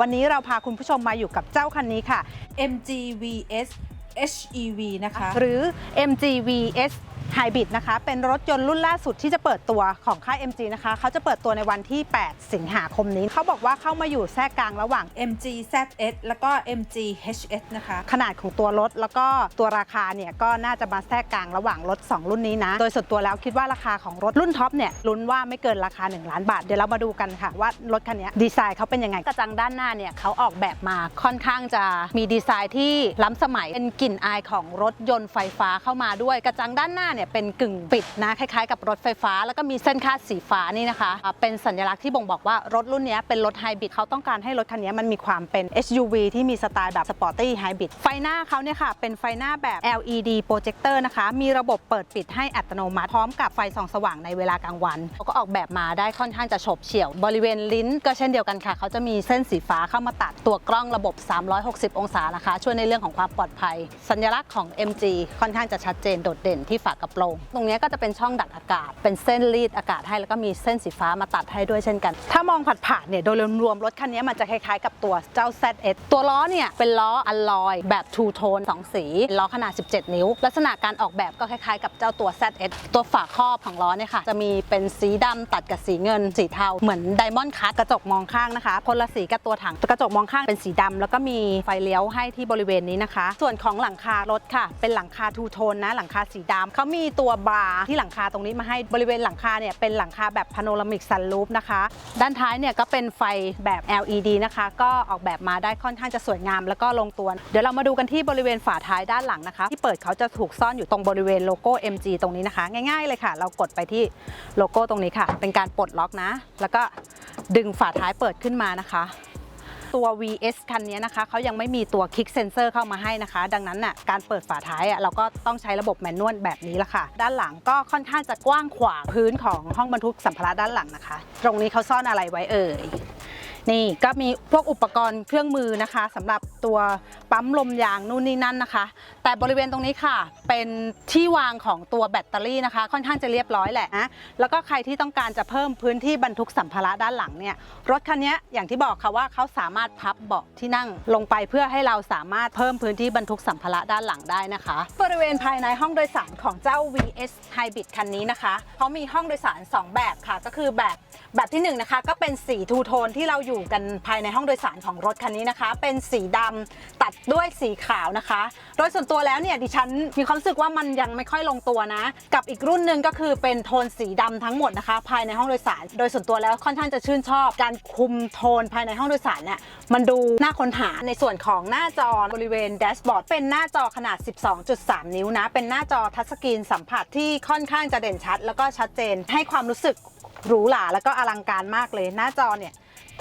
วันนี้เราพาคุณผู้ชมมาอยู่กับเจ้าคันนี้ค่ะ MGVS HEV นะคะ หรือ MGVS Hybrid นะคะ เป็นรถยนต์รุ่นล่าสุดที่จะเปิดตัวของค่าย MG นะคะ เขาจะเปิดตัวในวันที่ 8 สิงหาคมนี้ เขาบอกว่าเข้ามาอยู่แทรกกลางระหว่าง MG ZS แล้วก็ MG HS นะคะ ขนาดของตัวรถแล้วก็ตัวราคาเนี่ยก็น่าจะมาแทรกกลางระหว่างรถ 2 รุ่นนี้นะ โดยส่วนตัวแล้วคิดว่าราคาของรถรุ่นท็อปเนี่ยลุ้นว่าไม่เกินราคา 1 ล้านบาท เดี๋ยวเรามาดูกันค่ะ ว่ารถคันนี้ดีไซน์เขาเป็นยังไง กระจังด้านหน้าเนี่ยเขาออกแบบมาค่อนข้างจะมีดีไซน์ที่ล้ำสมัย เป็นกลิ่นอายของรถยนต์ไฟฟ้าเข้ามาด้วย กระจังด้านหน้าเนี่ยเป็นกึ่งปิดนะคล้ายๆ กับรถไฟฟ้า แล้วก็มีเส้นคาดสีฟ้านี่นะคะเป็นสัญลักษณ์ที่บ่งบอกว่ารถรุ่นนี้เป็นรถไฮบริดเขาต้องการให้รถคันนี้มันมีความเป็น SUV ที่มีสไตล์แบบสปอร์ตี้ไฮบริดไฟหน้าเขาเนี่ยค่ะเป็นไฟหน้าแบบ LED โปรเจคเตอร์นะคะ มีระบบเปิดปิดให้อัตโนมัติพร้อมกับไฟส่องสว่างในเวลากลางวันเขาก็ออกแบบมาได้ค่อนข้างจะฉบเฉี่ยว บริเวณลิ้นก็เช่นเดียวกันค่ะ เขาจะมีเส้นสีฟ้าเข้ามาตัดตัวกล้องระบบ 360 องศานะคะ ช่วยในเรื่องของความปลอดภัย สัญลักษณ์ของ MG ค่อนข้างจะชัดเจนโดดเด่นที่ฝากระโปรงตรงนี้ก็จะเป็นช่องดักอากาศ เป็นเส้นรีดอากาศให้แล้วก็มีเส้นสีฟ้ามาตัดให้ด้วยเช่นกัน ถ้ามองผัดผ่านเนี่ยโดยรวมๆรถคันนี้มันจะคล้ายๆ กับตัวเจ้า ZS ตัวล้อเนี่ยเป็นล้ออัลลอยแบบทูโทน2สีล้อขนาด 17 นิ้ว ลักษณะการออกแบบก็คล้ายๆ กับเจ้าตัว ZS ตัวฝาครอบของล้อเนี่ยค่ะจะมีเป็นสีดำตัดกับสีเงินสีเทาเหมือนไดมอนด์คัทกระจกมองข้างนะคะคนละสีกับตัวถังกระจกมองข้างเป็นสีดำแล้วก็มีไฟเลี้ยวให้ที่บริเวณนี้นะคะ ส่วนของหลังคารถค่ะ เป็นหลังคาทูโทนนะหลังคาสีดำเขามีตัวบาร์ที่หลังคาตรงนี้มาให้บริเวณหลังคาเนี่ยเป็นหลังคาแบบพาโนรามิกซันรูฟนะคะ ด้านท้ายเนี่ยก็เป็นไฟแบบ LED นะคะ ก็ออกแบบมาได้ค่อนข้างจะสวยงามแล้วก็ลงตัว เดี๋ยวเรามาดูกันที่บริเวณฝาท้ายด้านหลังนะคะ ที่เปิดเขาจะถูกซ่อนอยู่ตรงบริเวณโลโก้ MG ตรงนี้นะคะ ง่ายๆเลยค่ะ เรากดไปที่โลโก้ตรงนี้ค่ะ เป็นการปลดล็อกนะ แล้วก็ดึงฝาท้ายเปิดขึ้นมานะคะ ตัว VS คันนี้นะคะเขายังไม่มีตัวคิกเซนเซอร์เข้ามาให้นะคะ ดังนั้นน่ะการเปิดฝาท้ายอะเราก็ต้องใช้ระบบแมนนวลแบบนี้ละค่ะ ด้านหลังก็ค่อนข้างจะกว้างขวางพื้นของห้องบรรทุกสัมภาระด้านหลังนะคะ ตรงนี้เขาซ่อนอะไรไว้เอ่ย นี่ก็มีพวกอุปกรณ์เครื่องมือนะคะสำหรับตัวปั๊มลมยางนู่นนี่นั่นนะคะ แต่บริเวณตรงนี้ค่ะ เป็นที่วางของตัวแบตเตอรี่นะคะ ค่อนข้างจะเรียบร้อยแหละนะแล้วก็ใครที่ต้องการจะเพิ่มพื้นที่บรรทุกสัมภาระด้านหลังเนี่ยรถคันนี้อย่างที่บอกค่ะว่าเขาสามารถพับเบาะที่นั่งลงไปเพื่อให้เราสามารถเพิ่มพื้นที่บรรทุกสัมภาระด้านหลังได้นะคะ บริเวณภายในห้องโดยสารของเจ้า VS Hybrid คันนี้นะคะเขามีห้องโดยสาร 2 แบบค่ะ ก็คือแบบแบบที่1นงนะคะก็เป็นสีทูโทนที่เราอยู่กันภายในห้องโดยสารของรถคันนี้นะคะ เป็นสีดำตัดด้วยสีขาวนะคะ โดยส่วนตัวแล้วเนี่ยดิฉันมีความรู้สึกว่ามันยังไม่ค่อยลงตัวนะ กับอีกรุ่นหนึ่งก็คือเป็นโทนสีดำทั้งหมดนะคะ ภายในห้องโดยสาร โดยส่วนตัวแล้วค่อนข้างจะชื่นชอบ การคุมโทนภายในห้องโดยสารเนี่ยมันดูน่าค้นหาในส่วนของหน้าจอบริเวณแดชบอร์ดเป็นหน้าจอขนาด 12.3 นิ้วนะ เป็นหน้าจอทัชสกรีนสัมผัสที่ค่อนข้างจะเด่นชัด แล้วก็ชัดเจนให้ความรู้สึกหรูหราแล้วก็อลังการมากเลยหน้าจอเนี่ย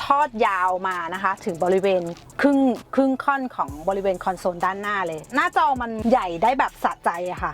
ทอดยาวมานะคะ ถึงบริเวณครึ่งครึ่งค่อนของบริเวณคอนโซลด้านหน้าเลย หน้าจอมันใหญ่ได้แบบสะใจอะค่ะ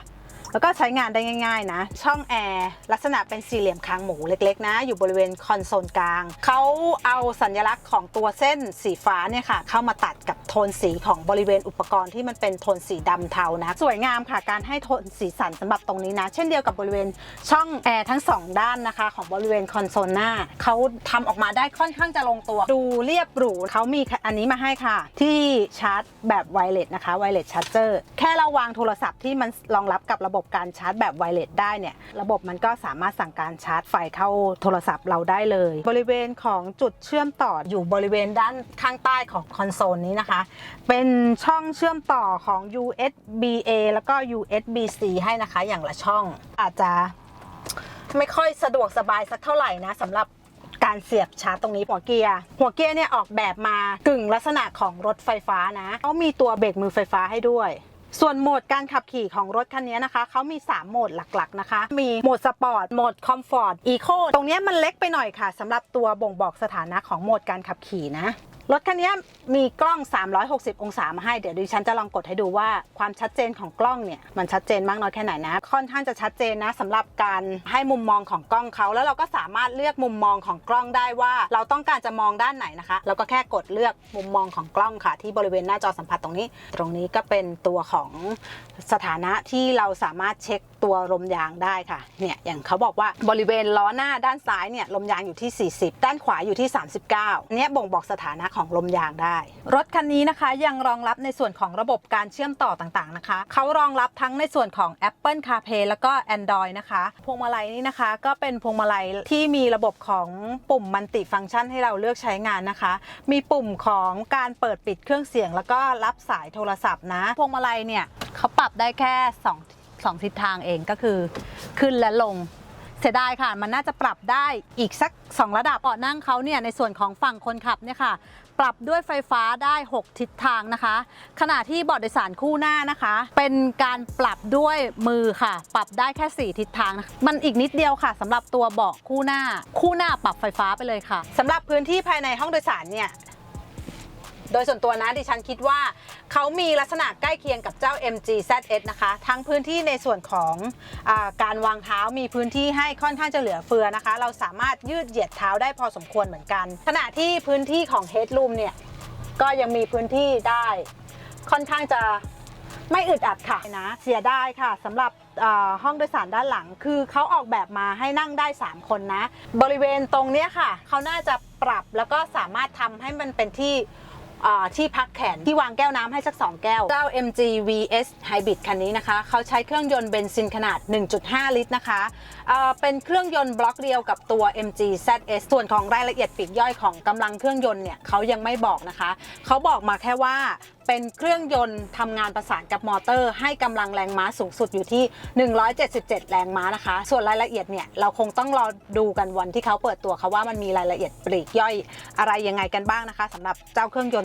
แล้วก็ใช้งานได้ง่าย ๆ นะ ช่องแอร์ลักษณะเป็นสี่เหลี่ยมคางหมูเล็กๆ นะ อยู่บริเวณคอนโซลกลาง เขาเอาสัญลักษณ์ของตัวเส้นสีฟ้าเนี่ยค่ะ เข้ามาตัดกับโทนสีของบริเวณอุปกรณ์ที่มันเป็นโทนสีดำเทานะ สวยงามค่ะการให้โทนสีสันสำหรับตรงนี้นะ เช่นเดียวกับบริเวณช่องแอร์ทั้งสองด้านนะคะ ของบริเวณคอนโซลหน้าเขาทำออกมาได้ค่อนข้างจะลงตัว ดูเรียบหรูเขามีอันนี้มาให้ค่ะ ที่ชาร์จแบบไวเลสนะคะไวเลสชาร์จเจอร์แค่เราวางโทรศัพท์ที่มันรองรับกับระบบการชาร์จแบบไวเลสได้เนี่ยระบบมันก็สามารถสั่งการชาร์จไฟเข้าโทรศัพท์เราได้เลย บริเวณของจุดเชื่อมต่ออยู่บริเวณด้านข้างใต้ของคอนโซลนี้นะคะ เป็นช่องเชื่อมต่อของ USB A แล้วก็ USB C ให้นะคะอย่างละช่องอาจจะไม่ค่อยสะดวกสบายสักเท่าไหร่นะสำหรับการเสียบชาร์จตรงนี้หัวเกียร์หัวเกียร์เนี่ยออกแบบมากึ่งลักษณะของรถไฟฟ้านะเขามีตัวเบรกมือไฟฟ้าให้ด้วย ส่วนโหมดการขับขี่ของรถคันนี้นะคะเขามี 3 โหมดหลักๆนะคะ มีโหมดสปอร์ต โหมดคอมฟอร์ต อีโค ตรงนี้มันเล็กไปหน่อยค่ะสำหรับตัวบ่งบอกสถานะของโหมดการขับขี่นะ รถคันนี้มีกล้อง 360 องศามาให้ เดี๋ยวดิฉันจะลองกดให้ดูว่าความชัดเจนของกล้องเนี่ย มันชัดเจนมากน้อยแค่ไหนนะ ค่อนข้างจะชัดเจนนะสำหรับการให้มุมมองของกล้องเขาแล้วเราก็สามารถเลือกมุมมองของกล้องได้ว่า เราต้องการจะมองด้านไหนนะคะ เราก็แค่กดเลือกมุมมองของกล้องค่ะ ที่บริเวณหน้าจอสัมผัสตรงนี้ ตรงนี้ก็เป็นตัวของสถานะที่เราสามารถเช็ค ตัวลมยางได้ค่ะเนี่ยอย่างเขาบอกว่าบริเวณล้อหน้าด้านซ้ายเนี่ยลมยางอยู่ที่ 40 ด้านขวาอยู่ที่ 39เนี้ยบ่งบอกสถานะของลมยางได้ รถคันนี้นะคะยังรองรับในส่วนของระบบการเชื่อมต่อต่างๆนะคะเขารองรับทั้งในส่วนของ Apple CarPlay แล้วก็ Android นะคะพวงมาลัยนี่นะคะ ก็เป็นพวงมาลัยที่มีระบบของปุ่มมัลติฟังก์ชันให้เราเลือกใช้งานนะคะ มีปุ่มของการเปิดปิดเครื่องเสียง แล้วก็รับสายโทรศัพท์นะพวงมาลัยเนี่ยเขาปรับได้แค่ 2 สองทิศทางเองก็คือ ขึ้นและลง เสียดายค่ะ มันน่าจะปรับได้อีกสัก 2 ระดับเบาะนั่งเขาเนี่ยในส่วนของฝั่งคนขับเนี่ยค่ะ ปรับด้วยไฟฟ้าได้ 6 ทิศทางนะคะ ขณะที่เบาะโดยสารคู่หน้านะคะ เป็นการปรับด้วยมือค่ะ ปรับได้แค่ 4 ทิศทางนะมันอีกนิดเดียวค่ะสำหรับตัวเบาะคู่หน้า คู่หน้าปรับไฟฟ้าไปเลยค่ะสำหรับพื้นที่ภายในห้องโดยสารเนี่ย โดยส่วนตัวนะดิฉันคิดว่าเขามีลักษณะใกล้เคียงกับเจ้า MG ZS นะคะ ทั้งพื้นที่ในส่วนของอาการวางเท้ามีพื้นที่ให้ค่อนข้างจะเหลือเฟือนะคะ เราสามารถยืดเหยียดเท้าได้พอสมควรเหมือนกัน ขณะที่พื้นที่ของ Headroom เนี่ยก็ยังมีพื้นที่ได้ค่อนข้างจะไม่อึดอัดค่ะนะเสียได้ค่ะสำหรับห้องโดยสารด้านหลัง คือเขาออกแบบมาให้นั่งได้ 3 คนนะ บริเวณตรงนี้ค่ะ เขาน่าจะปรับแล้วก็สามารถทำให้มันเป็นที่ ที่พักแขนที่วางแก้วน้ำให้สัก 2 แก้ว เจ้า MG VS Hybrid คันนี้นะคะ เขาใช้เครื่องยนต์เบนซินขนาด 1.5 ลิตรนะคะเเป็นเครื่องยนต์บล็อกเดียวกับตัว MG ZS ส่วนของรายละเอียดปลีกย่อยของกำลังเครื่องยนต์เนี่ยเขายังไม่บอกนะคะ เขาบอกมาแค่ว่าเป็นเครื่องยนต์ทำงานประสานกับมอเตอร์ ให้กำลังแรงม้าสูงสุดอยู่ที่ 177 แรงม้านะคะ ส่วนรายละเอียดเนี่ยเราคงต้องรอดูกันวันที่เขาเปิดตัวเขาว่ามันมีรายละเอียดปลีกย่อยอะไรยังไงกันบ้างนะคะสำหรับเจ้าเครื่องยนต์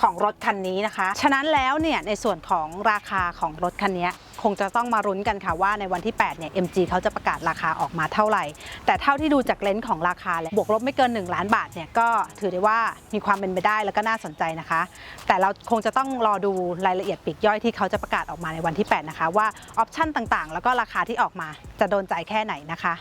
ของรถคันนี้นะคะ ฉะนั้นแล้วเนี่ยในส่วนของราคาของรถคันนี้คงจะต้องมารุ้นกันค่ะว่าในวันที่ 8 เนี่ย MG เขาจะประกาศราคาออกมาเท่าไหร่ แต่เท่าที่ดูจากเลนส์ของราคาแล้วบวกลบไม่เกิน 1 ล้านบาทเนี่ยก็ถือได้ว่ามีความเป็นไปได้แล้วก็น่าสนใจนะคะ แต่เราคงจะต้องรอดูรายละเอียดปีกย่อยที่เขาจะประกาศออกมาในวันที่ 8 นะคะ ว่าออปชั่นต่างๆ แล้วก็ราคาที่ออกมาจะโดนใจแค่ไหนนะคะ